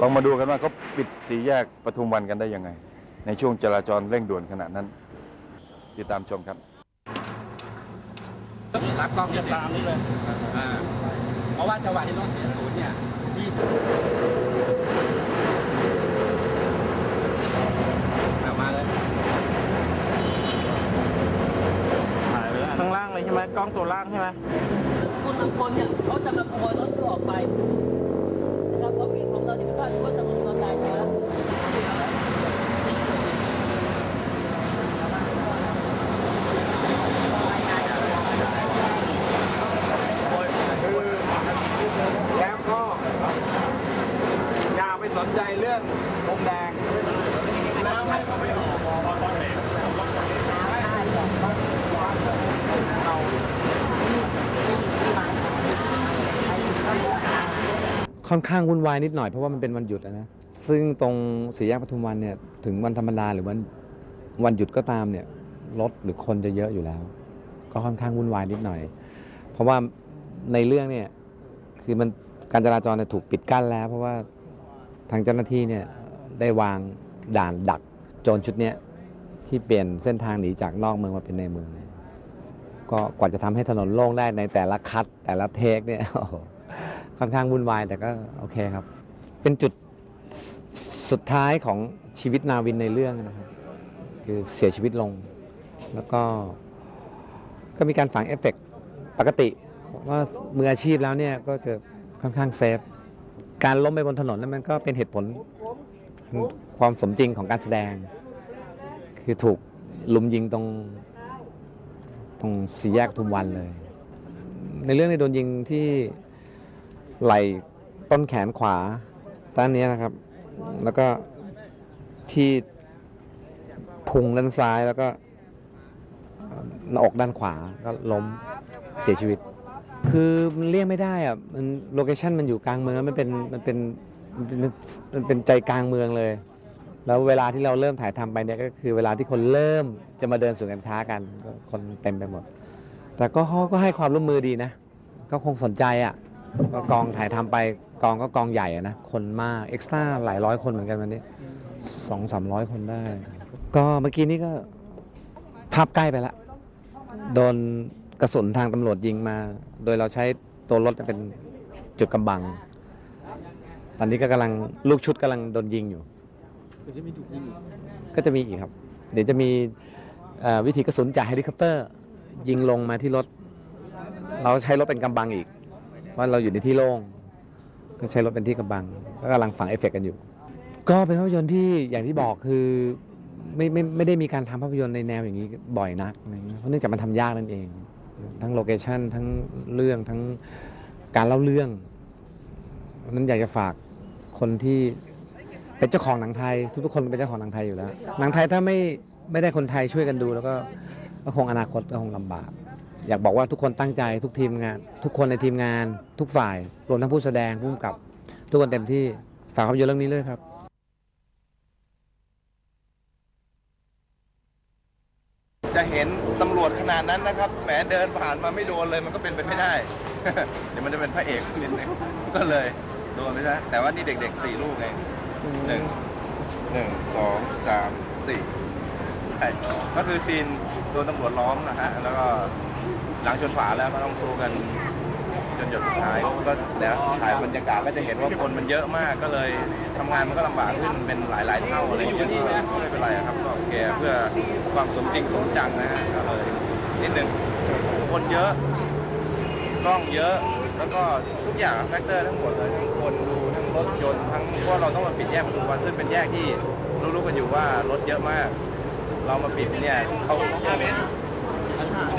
ลองมาดูกันว่าเขาปิดสีแยกปทุมวันกันได้ยังไง ในช่วงจราจรเร่งด่วนขณะนั้น ติดตามชมครับรักกล้องจะตามนี่เลยอ่าเพราะว่าจังหวะที่รถเสียศูนย์เนี่ยที่เอามาเลยถ่ายไปแล้วข้างล่างเลยใช่ไหมกล้องตัวล่างใช่ไหมคนบางคนเนี่ยเขาจะมาขโมยรถเราออกไปนะครับเขา ผิดของเราที่ว่าเขาจะลงกำไรนะ แล้วก็อย่าไปสนใจเรื่องธงแดง ค่อนข้างวุ่นวายนิดหน่อยเพราะว่ามันเป็นวันหยุดอะนะซึ่งตรงสี่แยกปทุมวันเนี่ยถึงวันธรรมดาหรือวันวันหยุดก็ตามเนี่ยรถหรือคนจะเยอะอยู่แล้ว ก็ค่อนข้างวุ่นวายนิดหน่อย เพราะว่าในเรื่องเนี่ยคือมันการจราจรเนี่ยถูกปิดกั้นแล้ว เพราะว่าทางเจ้าหน้าที่เนี่ยได้วางด่านดักโจรชุดเนี้ยที่เปลี่ยนเส้นทางหนีจากนอกเมืองมาเป็นในเมืองเนี่ยก็กว่าจะทำให้ถนนโล่งได้ในแต่ละคัดแต่ละเทคเนี่ยโอ้โห ค่อนข้างวุ่นวายแต่ก็โอเคครับ เป็นจุดสุดท้ายของชีวิตนาวินในเรื่องนะครับคือเสียชีวิตลง แล้วก็ก็มีการฝังเอฟเฟกต์ปกติว่ามืออาชีพแล้วเนี่ยก็จะค่อนข้างเซฟ การล้มไปบนถนนนั้นมันก็เป็นเหตุผลความสมจริงของการแสดง คือถูกลุมยิงตรงตรงสี่แยกทุมวันเลย ในเรื่องในโดนยิงที่ ไหล่ต้นแขนขวาด้านนี้นะครับ แล้วก็ที่พุงด้านซ้ายแล้วก็หน้าอกด้านขวาก็ล้มเสียชีวิต คือมันเลี่ยงไม่ได้อะมันโลเคชันมันอยู่กลางเมืองมันเป็นมันเป็นมันเป็นใจกลางเมืองเลย แล้วเวลาที่เราเริ่มถ่ายทำไปเนี่ยก็คือเวลาที่คนเริ่มจะมาเดินสวนกันค้ากันคนเต็มไปหมด แต่ก็เขาก็ให้ความร่วมมือดีนะ ก็คงสนใจอะ ก็กองถ่ายทำไปกองก็กองใหญ่อะนะ คนมากเอ็กซ์ตร้าหลายร้อยคนเหมือนกันวันนี้สองสามร้อยคนได้ ก็เมื่อกี้นี้ก็ภาพใกล้ไปละ โดนกระสุนทางตำรวจยิงมา โดยเราใช้ตัวรถเป็นจุดกำบัง ตอนนี้ก็กำลังลูกชุดกำลังโดนยิงอยู่ ก็จะมีถูกยิงก็จะมีอีกครับ เดี๋ยวจะมีเอ่อวิธีกระสุนจากเฮลิคอปเตอร์ ยิงลงมาที่รถ เราใช้รถเป็นกำบังอีก ราะเราอยู่ในที่โล่งก็ใช้รถเป็นที่กำบังก็กำลังฝังเอฟเฟกต์กันอยู่ ก็เป็นภาพยนตร์ที่อย่างที่บอกคือไม่ไม่ไม่ได้มีการทำภาพยนตร์ในแนวอย่างนี้บ่อยนักเพราะเนื่องจากมันทำยากนั่นเอง ทั้งโลเคชั่นทั้งเรื่องทั้งการเล่าเรื่องนั้นอยากจะฝากคนที่เป็นเจ้าของหนังไทย ทุกๆคนเป็นเจ้าของหนังไทยอยู่แล้ว หนังไทยถ้าไม่ไม่ได้คนไทยช่วยกันดู แล้วก็ก็คงอนาคตก็คงลำบาก อยากบอกว่าทุกคนตั้งใจทุกทีมงาน ทุกคนในทีมงาน ทุกฝ่ายรวมทั้งผู้แสดงผู้กำกับ ทุกคนเต็มที่ฝากภาพยนตร์เรื่องนี้เลยครับจะเห็นตำรวจขนาดนั้นนะครับ แหมเดินผ่านมาไม่โดนเลยมันก็เป็นไปไม่ได้ เดี๋ยวมันจะเป็นพระเอกนิดนึงก็เลยโดนไปซะแต่ว่านี่เด็กๆสี่ลูกเองหนึ่งหนึ่งสองสามสี่ใช่ก็คือซีนโดนตำรวจล้อมนะฮะแล้วก็ หลังชนฝาแล้วก็ต้องสู้กันจนหยดสุดท้ายก็แล้วถ่ายบรรยากาศก็จะเห็นว่าคนมันเยอะมากก็เลยทำงานมันก็ลำบากขึ้นเป็นหลายๆเท่าอะไรอย่างเงี้ยก็ไม่เป็นไรครับก็โอเคเพื่อความสมจริงสมจังนะฮะก็เลยนิดนึงคนเยอะ กล้องเยอะแล้วก็ทุกอย่างแฟกเตอร์ทั้งหมดเลยทั้งคนดูทั้งรถยนต์ทั้งเพราะเราต้องมาปิดแยกประตูวันซึ่งเป็นแยกที่รู้ๆกันอยู่ว่ารถเยอะมาก เรามาปิดเนี่ยเขา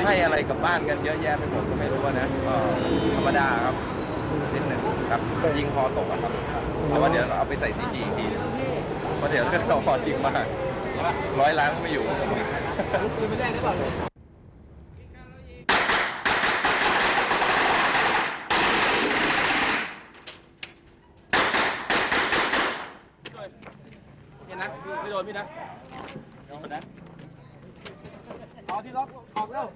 ให้อะไรกับบ้านกันเยอะแยะไปหมดก็ไม่รู้นะก็ธรรมดาครับนิดหนึ่งครับยิงคอตกอะครับแต่ว่าเดี๋ยวเราเอาไปใส่ซีจีอีกทีเพราะเดี๋ยวถ้าเราพอจริงมากร้อยล้านก็ไม่อยู่กับผมเห็นนะไม่โดนพี่นะ ที่ล็อกออกแล้ว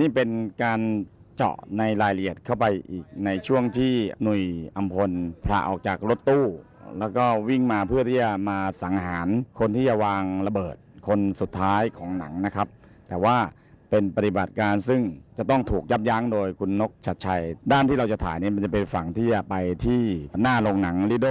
นี่เป็นการเจาะในรายละเอียดเข้าไปอีกในช่วงที่หนุ่ยอัมพลพระออกจากรถตู้ แล้วก็วิ่งมาเพื่อที่จะมาสังหารคนที่จะวางระเบิดคนสุดท้ายของหนังนะครับ แต่ว่า เป็นปฏิบัติการซึ่งจะต้องถูกยับยั้งโดยคุณนกชัดชัย ด้านที่เราจะถ่ายนี่มันจะเป็นฝั่งที่จะไปที่หน้าโรงหนังลิโด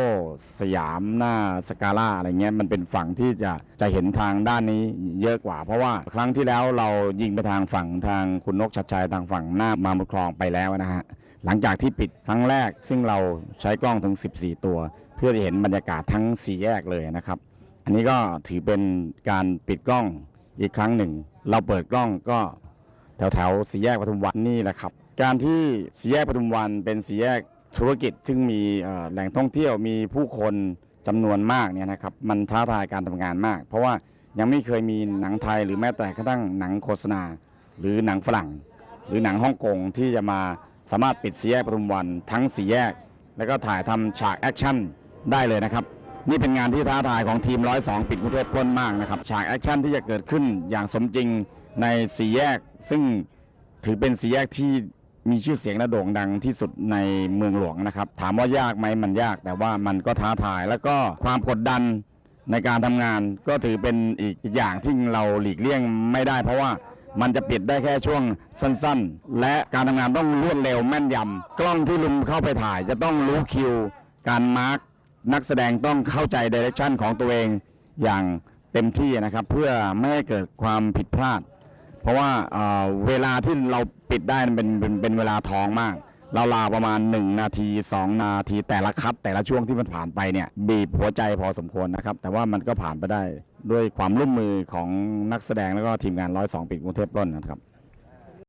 สยามหน้าสกาล่าอะไรเงี้ยมันเป็นฝั่งที่จะจะเห็นทางด้านนี้เยอะกว่า เพราะว่าครั้งที่แล้วเรายิงไปทางฝั่งทางคุณนกชัดชัยทางฝั่งหน้ามาบุคลองไปแล้วนะฮะหลังจากที่ปิดครั้งแรก ซึ่งเราใช้กล้องถึง 14 ตัว เพื่อจะเห็นบรรยากาศทั้งสี่แยกเลยนะครับ อันนี้ก็ถือเป็นการปิดกล้อง อีกครั้งหนึ่ง เราเปิดกล้องก็แถวแถวสี่แยกปทุมวันนี่แหละครับ การที่สี่แยกปทุมวันเป็นสี่แยกธุรกิจซึ่งมีแหล่งท่องเที่ยวมีผู้คนจำนวนมากเนี่ยนะครับมันท้าทายการทำงานมาก เพราะว่ายังไม่เคยมีหนังไทยหรือแม้แต่กระทั่งหนังโฆษณา หรือหนังฝรั่ง หรือหนังฮ่องกงที่จะมาสามารถปิดสี่แยกปทุมวันทั้งสี่แยก แล้วก็ถ่ายทำฉากแอคชั่นได้เลยนะครับ นี่เป็นงานที่ท้าทายของทีม 102 ปิดกรุงเทพปล้นมากนะครับ ฉากแอคชั่นที่จะเกิดขึ้นอย่างสมจริงในสี่แยก ซึ่งถือเป็นสี่แยกที่มีชื่อเสียงและโด่งดังที่สุดในเมืองหลวงนะครับ ถามว่ายากไหมมันยาก แต่ว่ามันก็ท้าทาย แล้วก็ความกดดันในการทำงานก็ถือเป็นอีกอย่างที่เราหลีกเลี่ยงไม่ได้ เพราะว่ามันจะปิดได้แค่ช่วงสั้นๆ และการทำงานต้องรวดเร็วแม่นยำกล้องที่ลุมเข้าไปถ่ายจะต้องรู้คิว การมาร์ก นักแสดงต้องเข้าใจดิเรกชันของตัวเองอย่างเต็มที่นะครับ เพื่อไม่ให้เกิดความผิดพลาด เพราะว่าเอ่อเวลาที่เราปิดได้เป็นเป็นเป็นเวลาทองมาก เราลาประมาณ 1 นาที 2 นาทีแต่ละคัดแต่ละช่วงที่มันผ่านไปเนี่ยบีบหัวใจพอสมควรนะครับ แต่ว่ามันก็ผ่านไปได้ด้วยความร่วมมือของนักแสดงแล้วก็ทีมงาน102ปิดกรุงเทพปล้นนะครับ